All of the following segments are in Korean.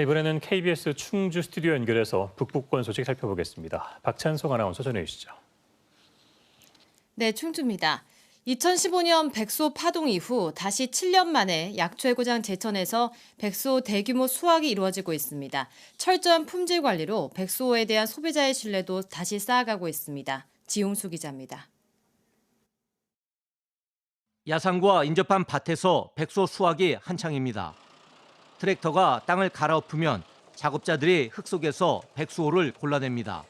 이번에는 KBS 충주 스튜디오 연결해서 북부권 소식 살펴보겠습니다. 박찬석 아나운서 전해주시죠. 네, 충주입니다. 2015년 백소 파동 이후 다시 7년 만에 약초해고장 제천에서 백소 대규모 수확이 이루어지고 있습니다. 철저한 품질 관리로 백소에 대한 소비자의 신뢰도 다시 쌓아가고 있습니다. 지용수 기자입니다. 야산과 인접한 밭에서 백소 수확이 한창입니다. 트랙터가 땅을 갈아엎으면 작업자들이 흙 속에서 백소를 골라냅니다.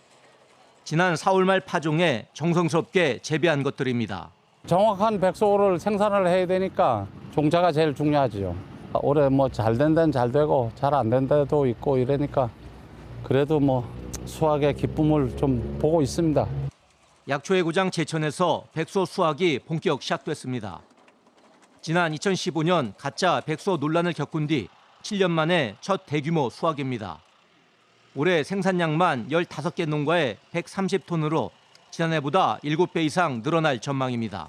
지난 4월 말 파종에 정성스럽게 재배한 것들입니다. 정확한 백소를 생산을 해야 되니까 종자가 제일 중요하지요. 올해 뭐 잘 된 데는 잘 되고 잘 안 된 데도 있고 이러니까 그래도 뭐 수확의 기쁨을 좀 보고 있습니다. 약초의 고장 제천에서 백소 수확이 본격 시작됐습니다. 지난 2015년 가짜 백소 논란을 겪은 뒤 7년 만에 첫 대규모 수확입니다. 올해 생산량만 15개 농가에 130톤으로 지난해보다 7배 이상 늘어날 전망입니다.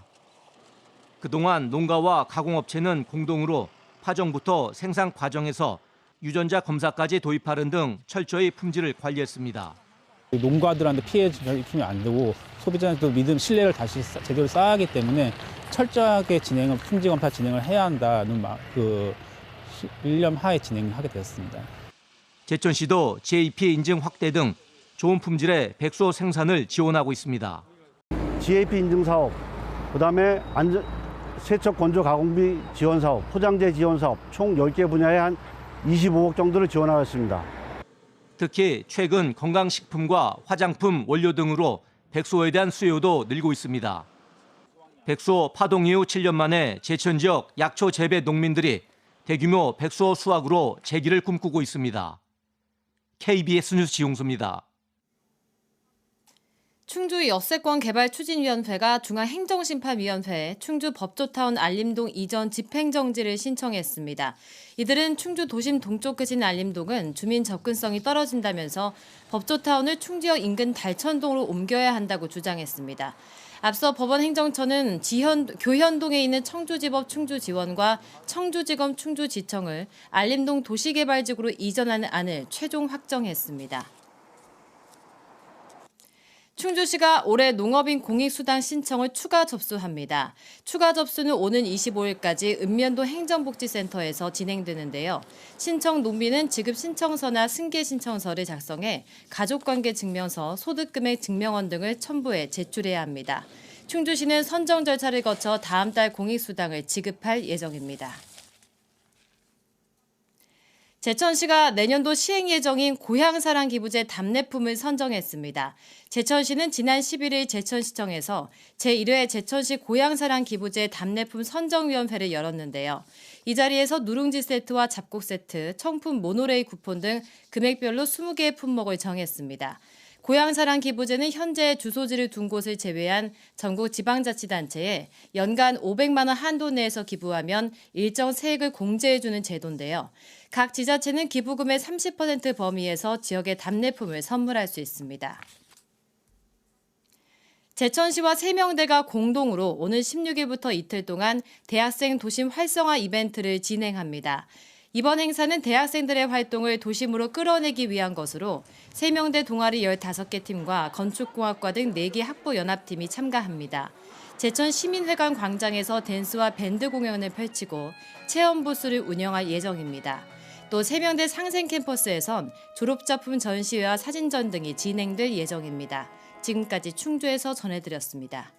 그동안 농가와 가공업체는 공동으로 파종부터 생산 과정에서 유전자 검사까지 도입하는 등 철저히 품질을 관리했습니다. 농가들한테 피해 입히면 안 되고 소비자한테도 믿음, 신뢰를 다시 쌓- 제대로 쌓아가기 때문에 철저하게 진행을 품질 검사 진행을 해야 한다는 마- 그 시- 일념 하에 진행하게 되었습니다. 제천 시도 JP 인증 확대 등 좋은 품질의 백소 생산을 지원하고 있습니다. GAP 인증 사업, 그다음에 안전 세척 건조 가공비 지원 사업, 포장재 지원 사업 총 10개 분야에 한 25억 정도를 지원하였습니다. 특히 최근 건강식품과 화장품 원료 등으로 백소에 대한 수요도 늘고 있습니다. 백소 파동 이후 7년 만에 제천 지역 약초 재배 농민들이 대규모 백소 수확으로 재기를 꿈꾸고 있습니다. KBS 뉴스 지용수입니다. 충주 엿새권 개발 추진위원회가 중앙행정심판위원회에 충주 법조타운 알림동 이전 집행정지를 신청했습니다. 이들은 충주 도심 동쪽 끝인 알림동은 주민 접근성이 떨어진다면서 법조타운을 충주역 인근 달천동으로 옮겨야 한다고 주장했습니다. 앞서 법원 행정처는 지현, 교현동에 있는 청주지법 충주지원과 청주지검 충주지청을 알림동 도시개발지구로 이전하는 안을 최종 확정했습니다. 충주시가 올해 농업인 공익수당 신청을 추가 접수합니다. 추가 접수는 오는 25일까지 읍면도 행정복지센터에서 진행되는데요. 신청 농민은 지급 신청서나 승계 신청서를 작성해 가족관계 증명서, 소득금액 증명원 등을 첨부해 제출해야 합니다. 충주시는 선정 절차를 거쳐 다음 달 공익수당을 지급할 예정입니다. 제천시가 내년도 시행 예정인 고향사랑 기부제 답례품을 선정했습니다. 제천시는 지난 11일 제천시청에서 제1회 제천시 고향사랑 기부제 답례품 선정위원회를 열었는데요. 이 자리에서 누룽지 세트와 잡곡 세트, 청품 모노레일 쿠폰 등 금액별로 20개의 품목을 정했습니다. 고향사랑 기부제는 현재 주소지를 둔 곳을 제외한 전국 지방자치단체에 연간 500만 원 한도 내에서 기부하면 일정 세액을 공제해주는 제도인데요. 각 지자체는 기부금의 30% 범위에서 지역의 답례품을 선물할 수 있습니다. 제천시와 세명대가 공동으로 오늘 16일부터 이틀 동안 대학생 도심 활성화 이벤트를 진행합니다. 이번 행사는 대학생들의 활동을 도심으로 끌어내기 위한 것으로 세명대 동아리 15개 팀과 건축공학과 등 4개 학부 연합팀이 참가합니다. 제천 시민회관 광장에서 댄스와 밴드 공연을 펼치고 체험 부스를 운영할 예정입니다. 또 세명대 상생 캠퍼스에선 졸업작품 전시회와 사진전 등이 진행될 예정입니다. 지금까지 충주에서 전해드렸습니다.